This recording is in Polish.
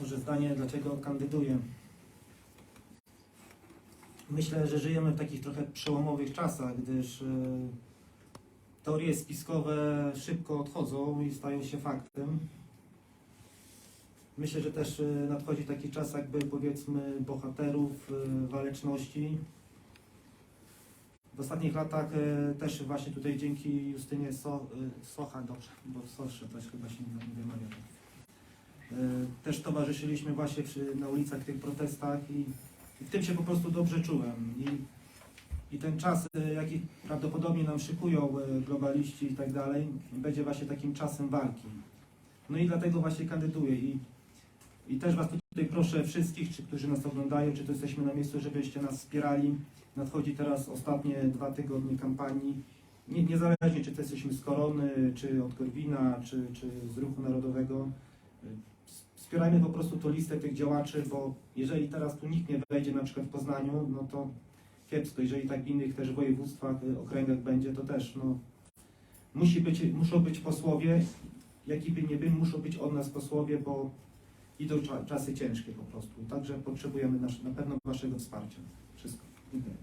Może zdanie, dlaczego kandyduję. Myślę, że żyjemy w takich trochę przełomowych czasach, gdyż e, teorie spiskowe szybko odchodzą i stają się faktem. Myślę, że też e, nadchodzi taki czas, jakby powiedzmy bohaterów e, waleczności. W ostatnich latach też właśnie tutaj dzięki Justynie so, Socha, dobrze, bo Sosze też chyba się nie wymawia. E, Też towarzyszyliśmy właśnie przy, na ulicach tych protestach i, i w tym się po prostu dobrze czułem. I, i ten czas, e, jaki prawdopodobnie nam szykują e, globaliści i tak dalej, będzie właśnie takim czasem walki. No i dlatego właśnie kandyduję i, i też Was tutaj proszę wszystkich, czy którzy nas oglądają, czy to jesteśmy na miejscu, żebyście nas wspierali. Nadchodzi teraz ostatnie dwa tygodnie kampanii. Nie, niezależnie czy to jesteśmy z Korony, czy od Korwina, czy, czy z Ruchu Narodowego. Wspierajmy po prostu tą listę tych działaczy, bo jeżeli teraz tu nikt nie wejdzie na przykład w Poznaniu, no to kiepsko. Jeżeli tak w innych też województwach, y, okręgach będzie, to też no, musi być, muszą być posłowie, jaki by nie był, muszą być od nas posłowie, bo idą cza- czasy ciężkie po prostu. Także potrzebujemy nasz, na pewno Waszego wsparcia. Wszystko. Dziękuję.